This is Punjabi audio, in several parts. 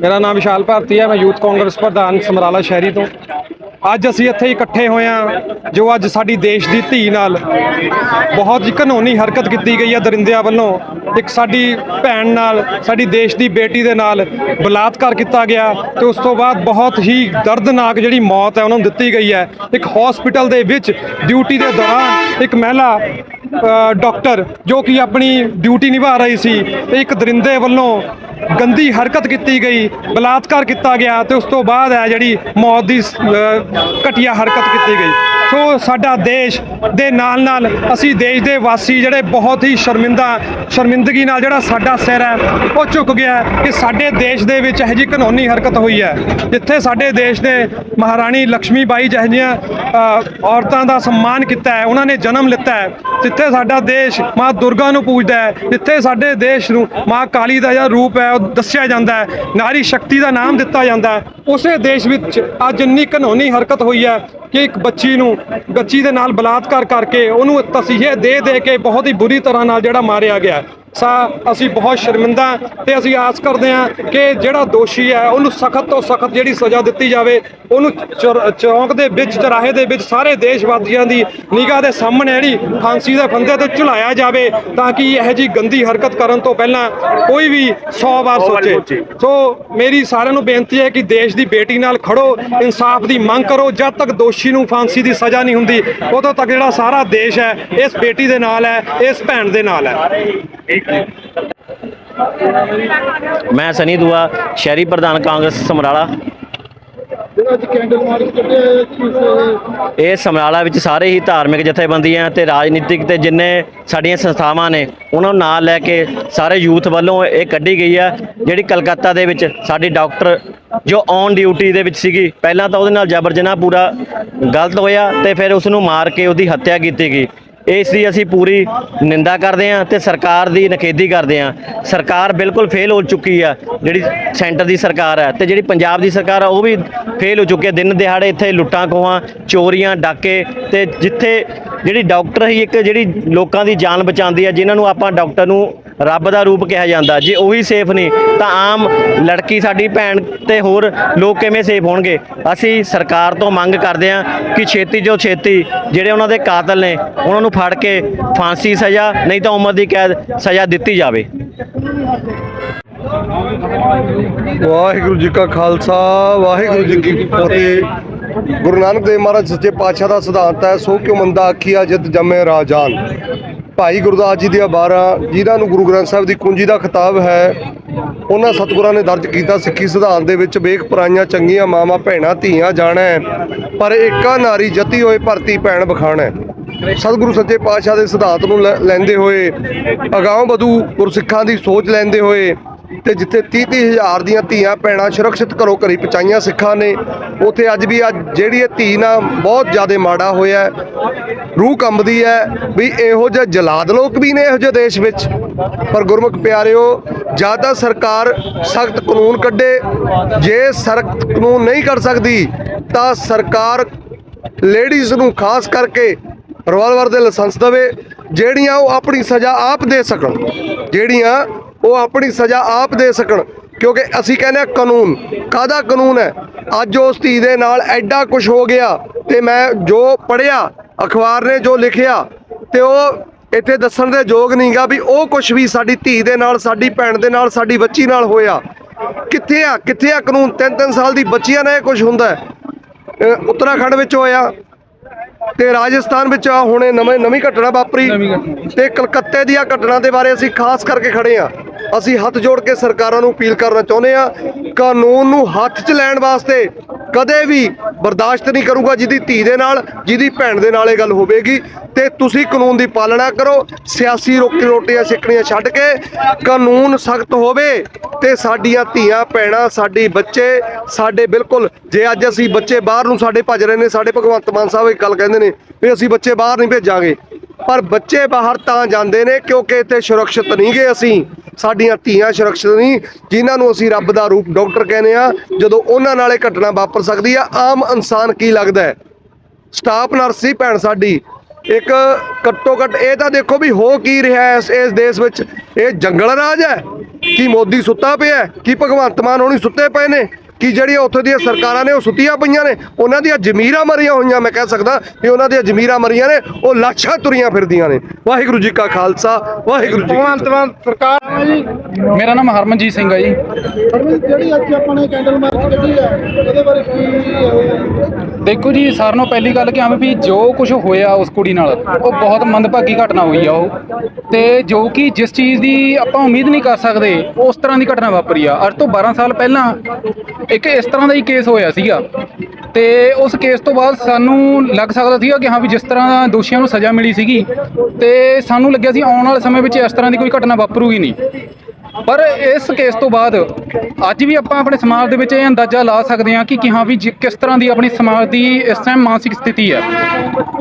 ਮੇਰਾ ਨਾਮ ਵਿਸ਼ਾਲ ਭਾਰਤੀ ਹੈ, ਮੈਂ ਯੂਥ ਕਾਂਗਰਸ ਪ੍ਰਧਾਨ ਸਮਰਾਲਾ ਸ਼ਹਿਰੀ ਤੋਂ। ਅੱਜ ਅਸੀਂ ਇੱਥੇ ਇਕੱਠੇ ਹੋਏ ਹਾਂ, ਜੋ ਅੱਜ ਸਾਡੀ ਦੇਸ਼ ਦੀ ਧੀ ਨਾਲ ਬਹੁਤ ਹੀ ਘਨੋਨੀ ਹਰਕਤ ਕੀਤੀ ਗਈ ਹੈ ਦਰਿੰਦਿਆਂ ਵੱਲੋਂ। ਇੱਕ ਸਾਡੀ ਭੈਣ ਨਾਲ, ਸਾਡੀ ਦੇਸ਼ ਦੀ ਬੇਟੀ ਦੇ ਨਾਲ ਬਲਾਤਕਾਰ ਕੀਤਾ ਗਿਆ ਤੇ ਉਸ ਤੋਂ ਬਾਅਦ ਬਹੁਤ ਹੀ ਦਰਦਨਾਕ ਜਿਹੜੀ ਮੌਤ ਹੈ, ਉਹਨਾਂ ਨੂੰ ਦਿੱਤੀ ਗਈ ਹੈ। ਇੱਕ ਹਸਪੀਟਲ ਦੇ ਵਿੱਚ ਡਿਊਟੀ ਦੇ ਦੌਰਾਨ ਇੱਕ ਮਹਿਲਾ ਡਾਕਟਰ ਜੋ ਕਿ ਆਪਣੀ ਡਿਊਟੀ ਨਿਭਾ ਰਹੀ ਸੀ, ਤੇ ਇੱਕ ਦਰਿੰਦੇ ਵੱਲੋਂ ਗੰਦੀ ਹਰਕਤ ਕੀਤੀ ਗਈ, ਬਲਾਤਕਾਰ ਕੀਤਾ ਗਿਆ ਤੇ ਉਸ ਤੋਂ ਬਾਅਦ ਹੈ ਜਿਹੜੀ ਮੌਤ ਦੀ ਘਟੀਆ ਹਰਕਤ ਕੀਤੀ ਗਈ। ਸੋ ਸਾਡਾ ਦੇਸ਼ ਦੇ ਨਾਲ ਨਾਲ ਅਸੀਂ ਦੇਸ਼ ਦੇ ਵਾਸੀ ਜਿਹੜੇ ਬਹੁਤ ਹੀ ਸ਼ਰਮਿੰਦਾ, ਸ਼ਰਮਿੰਦਗੀ ਨਾਲ ਜਿਹੜਾ ਸਾਡਾ ਸਿਰ ਹੈ, ਉਹ ਝੁਕ ਗਿਆ ਕਿ ਸਾਡੇ ਦੇਸ਼ ਦੇ ਵਿੱਚ ਇਹੋ ਜਿਹੀ ਕਾਨੂੰਨੀ ਹਰਕਤ ਹੋਈ ਹੈ, ਜਿੱਥੇ ਸਾਡੇ ਦੇਸ਼ ਦੇ ਮਹਾਰਾਣੀ ਲక్ష్ਮੀ ਬਾਈ ਜਿਹੋ ਜਿਹੀਆਂ ਔਰਤਾਂ ਦਾ ਸਨਮਾਨ ਕੀਤਾ ਹੈ, ਉਹਨਾਂ ਨੇ ਜਨਮ ਲਿੱਤਾ ਹੈ, ਜਿੱਥੇ ਸਾਡਾ ਦੇਸ਼ ਮਾਂ ਦੁਰਗਾ ਨੂੰ ਪੂਜਦਾ ਹੈ, ਜਿੱਥੇ ਸਾਡੇ ਦੇਸ਼ ਨੂੰ ਮਾਂ ਕਾਲੀ ਦਾ ਜਿਹੜਾ ਰੂਪ ਹੈ, ਉਹ ਦੱਸਿਆ ਜਾਂਦਾ ਹੈ, ਨਾਰੀ ਸ਼ਕਤੀ ਦਾ ਨਾਮ ਦਿੱਤਾ ਜਾਂਦਾ ਹੈ, ਉਸੇ ਦੇਸ਼ ਵਿੱਚ ਅੱਜ ਇੰਨੀ ਕਾਨੂੰਨੀ ਹਰਕਤ ਹੋਈ ਹੈ ਕਿ ਇੱਕ ਬੱਚੀ ਨੂੰ ਬੱਚੀ ਦੇ ਨਾਲ ਬਲਾਤਕਾਰ ਕਰਕੇ ਉਹਨੂੰ ਤਸੀਹੇ ਦੇ ਦੇ ਕੇ ਬਹੁਤ ਹੀ ਬੁਰੀ ਤਰ੍ਹਾਂ ਨਾਲ ਜਿਹੜਾ ਮਾਰਿਆ ਗਿਆ ਸਾ ਅਸੀਂ ਬਹੁਤ ਸ਼ਰਮਿੰਦਾ ਤੇ ਅਸੀਂ ਆਸ ਕਰਦੇ ਹਾਂ ਕਿ ਜਿਹੜਾ ਦੋਸ਼ੀ ਹੈ ਉਹਨੂੰ ਸਖਤ ਤੋਂ ਸਖਤ ਜਿਹੜੀ ਸਜ਼ਾ ਦਿੱਤੀ ਜਾਵੇ ਉਹਨੂੰ ਚੌਂਕ ਦੇ ਵਿੱਚ ਚਰਾਹੇ ਦੇ ਵਿੱਚ ਸਾਰੇ ਦੇਸ਼ ਵਾਸੀਆਂ ਦੀ ਨਿਗਾਹ ਦੇ ਸਾਹਮਣੇ ਜਿਹੜੀ ਫਾਂਸੀ ਦੇ ਫੰਦੇ ਤੇ ਝੁਲਾਇਆ ਜਾਵੇ ਤਾਂ ਕਿ ਇਹੋ ਜੀ ਗੰਦੀ ਹਰਕਤ ਕਰਨ ਤੋਂ ਪਹਿਲਾਂ ਕੋਈ ਵੀ 100 ਵਾਰ ਸੋਚੇ। ਸੋ ਮੇਰੀ ਸਾਰਿਆਂ ਨੂੰ ਬੇਨਤੀ ਹੈ ਕਿ ਦੇਸ਼ ਦੀ ਬੇਟੀ ਨਾਲ ਖੜੋ ਇਨਸਾਫ ਦੀ ਮੰਗ ਕਰੋ ਜਦ ਤੱਕ ਦੋਸ਼ੀ ਨੂੰ ਫਾਂਸੀ ਦੀ ਸਜ਼ਾ ਨਹੀਂ ਹੁੰਦੀ ਉਦੋਂ ਤੱਕ ਜਿਹੜਾ ਸਾਰਾ ਦੇਸ਼ ਹੈ ਇਸ ਬੇਟੀ ਦੇ ਨਾਲ ਹੈ ਇਸ ਭੈਣ ਦੇ ਨਾਲ ਹੈ। ਮੈਂ ਸਨੀ ਦੂਆ, ਸ਼ਹਿਰੀ ਪ੍ਰਧਾਨ ਕਾਂਗਰਸ, ਸਮਰਾਲਾ। ਇਹ ਸਮਰਾਲਾ ਵਿੱਚ ਸਾਰੇ ਹੀ ਧਾਰਮਿਕ ਜਥੇਬੰਦੀਆਂ ਤੇ ਰਾਜਨੀਤਿਕ ਤੇ ਜਿੰਨੇ ਸਾਡੀਆਂ ਸੰਸਥਾਵਾਂ ਨੇ, ਉਹਨਾਂ ਨੂੰ ਨਾਲ ਲੈ ਕੇ ਸਾਰੇ ਯੂਥ ਵੱਲੋਂ ਇਹ ਕੱਢੀ ਗਈ ਹੈ ਜਿਹੜੀ ਕਲਕੱਤਾ ਦੇ ਵਿੱਚ ਸਾਡੀ ਡਾਕਟਰ ਜੋ ਔਨ ਡਿਊਟੀ ਦੇ ਵਿੱਚ ਸੀਗੀ, ਪਹਿਲਾਂ ਤਾਂ ਉਹਦੇ ਨਾਲ ਜਬਰ ਜਨਾਹ ਪੂਰਾ ਗਲਤ ਹੋਇਆ ਤੇ ਫਿਰ ਉਸ ਨੂੰ ਮਾਰ ਕੇ ਉਹਦੀ ਹੱਤਿਆ ਕੀਤੀ ਗਈ। ਇਸ ਦੀ ਅਸੀਂ ਪੂਰੀ ਨਿੰਦਾ ਕਰਦੇ ਹਾਂ ਤੇ ਸਰਕਾਰ ਦੀ ਨਖੇਦੀ ਕਰਦੇ ਹਾਂ। ਸਰਕਾਰ ਬਿਲਕੁਲ ਫੇਲ ਹੋ ਚੁੱਕੀ ਆ, ਜਿਹੜੀ ਸੈਂਟਰ ਦੀ ਸਰਕਾਰ ਹੈ ਤੇ ਜਿਹੜੀ ਪੰਜਾਬ ਦੀ ਸਰਕਾਰ ਆ, ਉਹ ਵੀ ਫੇਲ ਹੋ ਚੁੱਕੀ ਹੈ ਦਿਨ ਦਿਹਾੜੇ ਇੱਥੇ ਲੁੱਟਾਂ ਖੋਹਾਂ, ਚੋਰੀਆਂ, ਡਾਕੇ ਤੇ ਜਿੱਥੇ ਜਿਹੜੀ ਡਾਕਟਰ ਹੀ ਇੱਕ ਜਿਹੜੀ ਲੋਕਾਂ ਦੀ ਜਾਨ ਬਚਾਉਂਦੀ ਆ, ਜਿਨ੍ਹਾਂ ਨੂੰ ਆਪਾਂ ਡਾਕਟਰ ਨੂੰ ਰੱਬ ਦਾ ਰੂਪ ਕਿਹਾ ਜਾਂਦਾ। ਜੇ ਉਹੀ ਸੇਫ ਨਹੀਂ, ਤਾਂ ਆਮ ਲੜਕੀ ਸਾਡੀ ਭੈਣ ਤੇ ਹੋਰ ਲੋਕ ਕਿਵੇਂ ਸੇਫ ਹੋਣਗੇ? ਅਸੀਂ ਸਰਕਾਰ ਤੋਂ ਮੰਗ ਕਰਦੇ ਹਾਂ ਕਿ ਛੇਤੀ ਜੋ ਛੇਤੀ ਜਿਹੜੇ ਉਹਨਾਂ ਦੇ ਕਾਤਲ ਨੇ, ਉਹਨਾਂ ਨੂੰ ਫੜ ਕੇ ਫਾਂਸੀ ਸਜ਼ਾ, ਨਹੀਂ ਤਾਂ ਉਮਰ ਦੀ ਕੈਦ ਸਜ਼ਾ ਦਿੱਤੀ ਜਾਵੇ। ਵਾਹਿਗੁਰੂ ਜੀ ਕਾ ਖਾਲਸਾ, ਵਾਹਿਗੁਰੂ ਜੀ ਕੀ ਫਤਿਹ। ਗੁਰੂ ਨਾਨਕ ਦੇਵ ਮਹਾਰਾਜ ਸੱਚੇ ਪਾਤਸ਼ਾਹ ਦਾ ਸਿਧਾਂਤ ਹੈ, ਸੋ ਕਿਉ ਮੰਦਾ ਆਖੀਆ ਜਿਤ ਜੰਮੇ ਰਾਜਾਨ ਭਾਈ ਗੁਰਦਾਸ ਜੀ ਦੀਆਂ 12 ਜਿਨ੍ਹਾਂ ਨੂੰ ਗੁਰੂ ਗ੍ਰੰਥ ਸਾਹਿਬ ਦੀ ਕੁੰਜੀ ਦਾ ਖਿਤਾਬ ਹੈ ਉਹਨਾਂ ਸਤਿਗੁਰਾਂ ਨੇ ਦਰਜ ਕੀਤਾ ਸਿੱਖੀ ਸਿਧਾਂਤ ਦੇ ਵਿੱਚ ਵੇਖ ਪਰਾਈਆਂ ਚੰਗੀਆਂ ਮਾਵਾਂ ਭੈਣਾਂ ਧੀਆਂ ਜਾਣਾ ਹੈ, ਪਰ ਏਕਾ ਨਾਰੀ ਜਤੀ ਹੋਏ ਭਰਤੀ ਭੈਣ ਬਖਾਣਾ ਸਤਿਗੁਰੂ ਸੱਚੇ ਪਾਤਸ਼ਾਹ ਦੇ ਸਿਧਾਂਤ ਨੂੰ ਲੈ- ਲੈਂਦੇ ਹੋਏ ਅਗਾਹ ਵਧੂ ਗੁਰਸਿੱਖਾਂ ਦੀ ਸੋਚ ਲੈਂਦੇ ਹੋਏ ਤੇ ਜਿੱਥੇ 30 30 ਹਜ਼ਾਰ ਦੀਆਂ ਧੀਆਂ ਭੈਣਾਂ ਸੁਰੱਖਿਅਤ ਘਰੋਂ ਘਰੀ ਪਹੁੰਚਾਈਆਂ ਸਿੱਖਾਂ ਨੇ, ਉੱਥੇ ਅੱਜ ਵੀ ਅੱਜ ਜਿਹੜੀ ਇਹ ਧੀ ਨਾਲ ਬਹੁਤ ਜ਼ਿਆਦਾ ਮਾੜਾ ਹੋਇਆ ਰੂਹ ਕੰਬਦੀ ਹੈ ਵੀ ਇਹੋ ਜਿਹੇ ਜਲਾਦ ਲੋਕ ਵੀ ਨੇ ਇਹੋ ਜਿਹੇ ਦੇਸ਼ ਵਿੱਚ। ਪਰ ਗੁਰਮੁਖ ਪਿਆਰਿਓ ਜ਼ਿਆਦਾ ਸਰਕਾਰ ਸਖਤ ਕਾਨੂੰਨ ਕੱਢੇ, ਜੇ ਸਖਤ ਕਾਨੂੰਨ ਨਹੀਂ ਕਰ ਸਕਦੀ, ਤਾਂ ਸਰਕਾਰ ਲੇਡੀਜ਼ ਨੂੰ ਖਾਸ ਕਰਕੇ ਰਿਵਾਲਵਰ ਦੇ ਲਾਇਸੈਂਸ ਦੇਵੇ, ਜਿਹੜੀਆਂ ਉਹ ਆਪਣੀ ਸਜ਼ਾ ਆਪ ਦੇ ਸਕਣ, ਜਿਹੜੀਆਂ ਉਹ ਆਪਣੀ ਸਜ਼ਾ ਆਪ ਦੇ ਸਕਣ ਕਿਉਂਕਿ ਅਸੀਂ ਕਹਿੰਦੇ ਹਾਂ ਕਾਨੂੰਨ। ਕਾਹਦਾ ਕਾਨੂੰਨ ਹੈ? ਅੱਜ ਉਸ ਧੀ ਦੇ ਨਾਲ ਐਡਾ ਕੁਝ ਹੋ ਗਿਆ ਤੇ ਮੈਂ ਜੋ ਪੜਿਆ ਅਖਬਾਰ ਨੇ ਜੋ ਲਿਖਿਆ ਤੇ ਉਹ ਇੱਥੇ ਦੱਸਣ ਦੇ ਯੋਗ ਨਹੀਂਗਾ ਵੀ ਉਹ ਕੁਝ ਵੀ ਸਾਡੀ ਧੀ ਦੇ ਨਾਲ ਸਾਡੀ ਭੈਣ ਦੇ ਨਾਲ ਸਾਡੀ ਬੱਚੀ ਨਾਲ ਹੋਇਆ। ਕਿੱਥੇ ਆ? ਕਿੱਥੇ ਆ ਕਾਨੂੰਨ? ਤਿੰਨ ਤਿੰਨ ਸਾਲ ਦੀ ਬੱਚੀਆਂ ਨਾਲ ਇਹ ਕੁਝ ਹੁੰਦਾ ਉੱਤਰਾਖੰਡ ਵਿੱਚ ਹੋਇਆ ਤੇ ਰਾਜਸਥਾਨ ਵਿੱਚ ਆ ਹੁਣੇ ਨਵੇਂ ਨਵੀਂ ਘਟਨਾ ਵਾਪਰੀ ਤੇ ਕਲਕੱਤੇ ਦੀਆਂ ਘਟਨਾ ਦੇ ਬਾਰੇ ਅਸੀਂ ਖਾਸ ਕਰਕੇ ਖੜੇ ਆ ਅਸੀਂ ਹੱਥ ਜੋੜ ਕੇ ਸਰਕਾਰਾਂ ਨੂੰ ਅਪੀਲ ਕਰਨਾ ਚਾਹੁੰਦੇ ਆ ਕਾਨੂੰਨ ਨੂੰ ਹੱਥ 'ਚ ਲੈਣ ਵਾਸਤੇ ਕਦੇ ਵੀ ਬਰਦਾਸ਼ਤ ਨਹੀਂ ਕਰੂਗਾ ਜਿਹਦੀ ਧੀ ਦੇ ਨਾਲ, ਜਿਹਦੀ ਭੈਣ ਦੇ ਨਾਲ ਇਹ ਗੱਲ ਹੋਵੇਗੀ। ਤੇ ਤੁਸੀਂ ਕਾਨੂੰਨ ਦੀ ਪਾਲਣਾ ਕਰੋ, ਸਿਆਸੀ ਰੋਟੀ ਰੋਟੀਆਂ ਸਿੱਕਣੀਆਂ ਛੱਡ ਕੇ ਕਾਨੂੰਨ ਸਖਤ ਹੋਵੇ ਤੇ ਸਾਡੀਆਂ ਧੀਆਂ, ਭੈਣਾਂ, ਸਾਡੇ ਬੱਚੇ, ਸਾਡੇ ਬਿਲਕੁਲ, ਜੇ ਅੱਜ ਅਸੀਂ ਬੱਚੇ ਬਾਹਰ ਨੂੰ ਸਾਡੇ ਭੱਜ ਰਹੇ ਨੇ, ਸਾਡੇ ਭਗਵੰਤ ਮਾਨ ਸਾਹਿਬ ਇੱਕ ਗੱਲ ਕਹਿੰਦੇ ਨੇ ਵੀ ਅਸੀਂ ਬੱਚੇ ਬਾਹਰ ਨਹੀਂ ਭੇਜਾਂਗੇ। ਪਰ ਬੱਚੇ ਬਾਹਰ ਤਾਂ ਜਾਂਦੇ ਨੇ ਕਿਉਂਕਿ ਇੱਥੇ ਸੁਰੱਖਿਅਤ ਨਹੀਂ ਗਏ ਅਸੀਂ। ਸਾਡੀਆਂ ਧੀਆਂ ਸੁਰੱਖਿਅਤ ਨਹੀਂ, ਜਿਨ੍ਹਾਂ ਨੂੰ ਅਸੀਂ ਰੱਬ ਦਾ ਰੂਪ ਡਾਕਟਰ ਕਹਿੰਦੇ ਆ ਜਦੋਂ ਉਹਨਾਂ ਨਾਲ ਇਹ ਘਟਨਾ ਵਾਪਰ ਸਕਦੀ ਆ, ਆਮ ਇਨਸਾਨ ਕੀ ਲੱਗਦਾ ਹੈ ਸਟਾਫ ਨਰਸ ਸੀ ਭੈਣ ਸਾਡੀ, ਇੱਕ ਘੱਟੋ ਘੱਟ ਇਹ ਤਾਂ ਦੇਖੋ ਵੀ ਹੋ ਕੀ ਰਿਹਾ ਹੈ ਇਸ ਦੇਸ਼ ਵਿੱਚ, ਇਹ ਜੰਗਲ ਰਾਜ ਹੈ, ਕੀ ਮੋਦੀ ਸੁੱਤਾ ਪਿਆ ਹੈ? ਕੀ ਭਗਵੰਤ ਮਾਨ ਹੋਣੀ ਸੁੱਤੇ ਪਏ ਨੇ ਕਿ ਜਿਹੜੀਆਂ ਉੱਥੇ ਦੀਆਂ ਸਰਕਾਰਾਂ ਨੇ ਉਹ ਸੁੱਤੀਆਂ ਪਈਆਂ ਨੇ ਉਹਨਾਂ ਦੀਆਂ ਜ਼ਮੀਰਾਂ ਮਰੀਆਂ ਹੋਈਆਂ ਮੈਂ ਕਹਿ ਸਕਦਾ ਕਿ ਉਹਨਾਂ ਦੀਆਂ ਜ਼ਮੀਰਾਂ ਮਰੀਆਂ ਨੇ ਉਹ ਲਾਸ਼ਾਂ ਤੁਰੀਆਂ ਫਿਰਦੀਆਂ ਨੇ। ਵਾਹਿਗੁਰੂ ਜੀ ਕਾ ਖਾਲਸਾ ਵਾਹਿਗੁਰੂ ਜੀ ਕੀ ਭਗਵੰਤ ਮਾਨ ਸਰਕਾਰ ਮੇਰਾ ਨਾਮ ਹਰਮਨਜੀਤ ਸਿੰਘ ਹੈ ਜੀ। ਜਿਹੜੀ ਅੱਜ ਆਪਾਂ ਨੇ ਕੈਂਡਲ ਮਾਰਚ ਕੱਢੀ ਆ ਇਹਦੇ ਬਾਰੇ ਕੀ ਦੇਖੋ ਜੀ ਸਾਰਿਆਂ ਨੂੰ ਪਹਿਲੀ ਗੱਲ ਕਿ ਹਾਂ ਵੀ ਜੋ ਕੁਝ ਹੋਇਆ ਉਸ ਕੁੜੀ ਨਾਲ, ਉਹ ਬਹੁਤ ਮੰਦਭਾਗੀ ਘਟਨਾ ਹੋਈ ਆ ਉਹ। ਤੇ ਜੋ ਕਿ ਜਿਸ ਚੀਜ਼ ਦੀ ਆਪਾਂ ਉਮੀਦ ਨਹੀਂ ਕਰ ਸਕਦੇ, ਉਸ ਤਰ੍ਹਾਂ ਦੀ ਘਟਨਾ ਵਾਪਰੀ ਆ। ਅੱਜ ਤੋਂ 12 ਸਾਲ ਪਹਿਲਾਂ ਇੱਕ ਇਸ ਤਰ੍ਹਾਂ ਦਾ ਹੀ ਕੇਸ ਹੋਇਆ ਸੀਗਾ। ਤੇ ਉਸ ਕੇਸ ਤੋਂ ਬਾਅਦ ਸਾਨੂੰ ਲੱਗ ਸਕਦਾ ਸੀਗਾ ਕਿ ਹਾਂ ਵੀ ਜਿਸ ਤਰ੍ਹਾਂ ਦੋਸ਼ੀਆਂ ਨੂੰ ਸਜ਼ਾ ਮਿਲੀ ਸੀਗੀ, ਤੇ ਸਾਨੂੰ ਲੱਗਿਆ ਸੀ ਆਉਣ ਵਾਲੇ ਸਮੇਂ ਵਿੱਚ ਇਸ ਤਰ੍ਹਾਂ ਦੀ ਕੋਈ ਘਟਨਾ ਵਾਪਰੂਗੀ ਨਹੀਂ। ਪਰ ਇਸ ਕੇਸ ਤੋਂ ਬਾਅਦ ਅੱਜ ਵੀ ਆਪਾਂ ਆਪਣੇ ਸਮਾਜ ਦੇ ਵਿੱਚ ਇਹ ਅੰਦਾਜ਼ਾ ਲਾ ਸਕਦੇ ਹਾਂ ਕਿ ਕਿ ਹਾਂ ਵੀ ਜਿ- ਕਿਸ ਤਰ੍ਹਾਂ ਦੀ ਆਪਣੀ ਸਮਾਜ ਦੀ ਇਸ ਟਾਈਮ ਮਾਨਸਿਕ ਸਥਿਤੀ ਹੈ।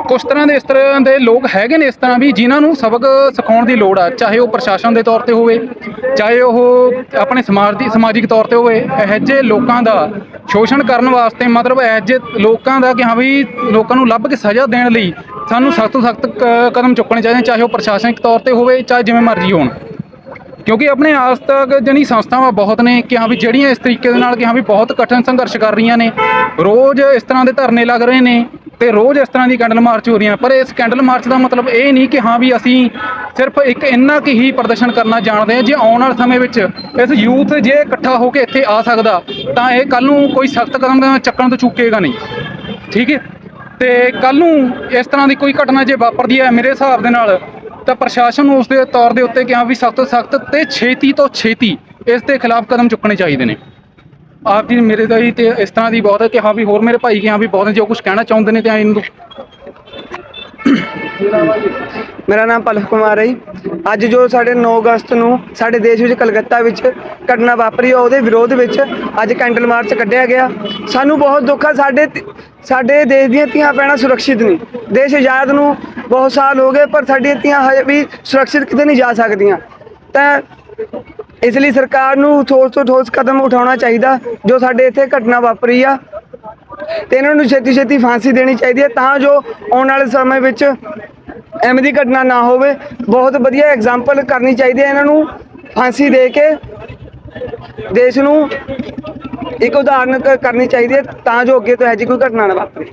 ਕੁਝ ਤਰ੍ਹਾਂ ਦੇ ਇਸ ਤਰ੍ਹਾਂ ਦੇ ਲੋਕ ਹੈਗੇ ਨੇ ਇਸ ਤਰ੍ਹਾਂ ਵੀ ਜਿਨ੍ਹਾਂ ਨੂੰ ਸਬਕ ਸਿਖਾਉਣ ਦੀ ਲੋੜ ਆ, ਚਾਹੇ ਉਹ ਪ੍ਰਸ਼ਾਸਨ ਦੇ ਤੌਰ ਤੇ ਹੋਵੇ, ਚਾਹੇ ਉਹ ਆਪਣੇ ਸਮਾਜ ਦੀ ਸਮਾਜਿਕ ਤੌਰ ਤੇ ਹੋਵੇ, ਇਹੋ ਜਿਹੇ ਲੋਕਾਂ ਦਾ ਸ਼ੋਸ਼ਣ ਕਰਨ ਵਾਸਤੇ ਮਤਲਬ ਇਹੋ ਜਿਹੇ ਲੋਕਾਂ ਦਾ ਕਿ ਹਾਂ ਵੀ ਲੋਕਾਂ ਨੂੰ ਲੱਭ ਕੇ ਸਜ਼ਾ ਦੇਣ ਲਈ ਸਾਨੂੰ ਸਖਤ ਤੋਂ ਸਖਤ ਕਦਮ ਚੁੱਕਣੇ ਚਾਹੀਦੇ ਚਾਹੇ ਉਹ ਪ੍ਰਸ਼ਾਸਨਿਕ ਤੌਰ ਤੇ ਹੋਵੇ, ਚਾਹੇ ਜਿਵੇਂ ਮਰਜ਼ੀ ਹੋਣ। ਕਿਉਂਕਿ ਆਪਣੇ ਆਸ ਤੱਕ ਜਣੀ ਸੰਸਥਾਵਾਂ ਬਹੁਤ ਨੇ ਕਿ ਹਾਂ ਵੀ ਜਿਹੜੀਆਂ ਇਸ ਤਰੀਕੇ ਦੇ ਨਾਲ ਕਿ ਹਾਂ ਵੀ ਬਹੁਤ ਕਠਿਨ ਸੰਘਰਸ਼ ਕਰ ਰਹੀਆਂ ਨੇ, ਰੋਜ਼ ਇਸ ਤਰ੍ਹਾਂ ਦੇ ਧਰਨੇ ਲੱਗ ਰਹੇ ਨੇ ਤੇ ਰੋਜ਼ ਇਸ ਤਰ੍ਹਾਂ ਦੀ ਕੈਂਡਲ ਮਾਰਚ ਹੋ ਰਹੀਆਂ ਪਰ ਇਸ ਕੈਂਡਲ ਮਾਰਚ ਦਾ ਮਤਲਬ ਇਹ ਨਹੀਂ ਕਿ ਹਾਂ ਵੀ ਅਸੀਂ ਸਿਰਫ ਇੱਕ ਇੰਨਾ ਕੁ ਹੀ ਪ੍ਰਦਰਸ਼ਨ ਕਰਨਾ ਜਾਣਦੇ ਹਾਂ, ਜੇ ਆਉਣ ਵਾਲੇ ਸਮੇਂ ਵਿੱਚ ਇਸ ਯੂਥ ਜੇ ਇਕੱਠਾ ਹੋ ਕੇ ਇੱਥੇ ਆ ਸਕਦਾ, ਤਾਂ ਇਹ ਕੱਲ ਨੂੰ ਕੋਈ ਸਖਤ ਕਦਮ ਚੱਕਣ ਤੋਂ ਚੁੱਕੇਗਾ ਨਹੀਂ। ਠੀਕ ਹੈ? ਤੇ ਕੱਲ ਨੂੰ ਇਸ ਤਰ੍ਹਾਂ ਦੀ ਕੋਈ ਘਟਨਾ ਜੇ ਵਾਪਰਦੀ ਹੈ ਮੇਰੇ ਹਿਸਾਬ ਦੇ ਨਾਲ ਤਾਂ ਪ੍ਰਸ਼ਾਸਨ ਨੂੰ ਉਸ ਦੇ ਤੌਰ ਦੇ ਉੱਤੇ ਕਿਹਾ ਵੀ ਸਖਤ ਤੋਂ ਸਖਤ ਤੇ ਛੇਤੀ ਤੋਂ ਛੇਤੀ ਇਸ ਦੇ ਖਿਲਾਫ ਕਦਮ ਚੁੱਕਣੇ ਚਾਹੀਦੇ ਨੇ। ਆਪ ਜੀ ਮੇਰੇ ਦਾ ਹੀ ਤੇ ਇਸ ਤਰ੍ਹਾਂ ਦੀ ਬਹੁਤ ਹੈ ਕਿ ਹਾਂ ਵੀ ਹੋਰ ਮੇਰੇ ਭਾਈ ਕਿ ਹਾਂ ਵੀ ਬਹੁਤ ਜੋ ਕੁਝ ਕਹਿਣਾ ਚਾਹੁੰਦੇ ਨੇ ਤੇ ਇਹਨੂੰ। ਮੇਰਾ ਨਾਮ ਪਲਕ ਕੁਮਾਰ ਹੈ ਜੀ। ਅੱਜ ਜੋ ਸਾਡੇ 9 ਅਗਸਤ ਨੂੰ ਸਾਡੇ ਦੇਸ਼ ਵਿੱਚ ਕਲਕੱਤਾ ਵਿੱਚ ਘਟਨਾ ਵਾਪਰੀ ਉਹਦੇ ਵਿਰੋਧ ਵਿੱਚ ਅੱਜ ਕੈਂਡਲ ਮਾਰਚ ਕੱਢਿਆ ਗਿਆ। ਸਾਨੂੰ ਬਹੁਤ ਦੁੱਖ ਆ, ਸਾਡੇ ਸਾਡੇ ਦੇਸ਼ ਦੀਆਂ ਧੀਆਂ ਭੈਣਾਂ ਸੁਰੱਖਿਅਤ ਨਹੀਂ। ਦੇਸ਼ ਆਜ਼ਾਦ ਨੂੰ ਬਹੁਤ ਸਾਲ ਹੋ ਗਏ, ਪਰ ਸਾਡੀਆਂ ਧੀਆਂ ਹਜੇ ਵੀ ਸੁਰੱਖਿਅਤ ਕਿਤੇ ਨਹੀਂ ਜਾ ਸਕਦੀਆਂ। ਤਾਂ ਇਸ ਲਈ ਸਰਕਾਰ ਨੂੰ ਠੋਸ ਤੋਂ ਠੋਸ ਕਦਮ ਉਠਾਉਣਾ ਚਾਹੀਦਾ, ਜੋ ਸਾਡੇ ਇੱਥੇ ਘਟਨਾ ਵਾਪਰੀ ਆ। ਤੇ ਇਹਨਾਂ ਨੂੰ ਛੇਤੀ ਛੇਤੀ ਫਾਂਸੀ ਦੇਣੀ ਚਾਹੀਦੀ ਹੈ, ਤਾਂ ਜੋ ਆਉਣ ਵਾਲੇ ਸਮੇਂ ਵਿੱਚ ਐਵੇਂ ਦੀ ਘਟਨਾ ਨਾ ਹੋਵੇ। ਬਹੁਤ ਵਧੀਆ ਐਗਜ਼ਾਮਪਲ ਕਰਨੀ ਚਾਹੀਦੀ ਹੈ ਇਹਨਾਂ ਨੂੰ। ਫਾਂਸੀ ਦੇ ਕੇ ਦੇਸ਼ ਨੂੰ ਇੱਕ ਉਦਾਹਰਨ ਕ- ਕਰਨੀ ਚਾਹੀਦੀ ਹੈ ਤਾਂ ਜੋ ਅੱਗੇ ਤੋਂ ਇਹੋ ਜਿਹੀ ਕੋਈ ਘਟਨਾ ਨਾ ਵਾਪਰੇ।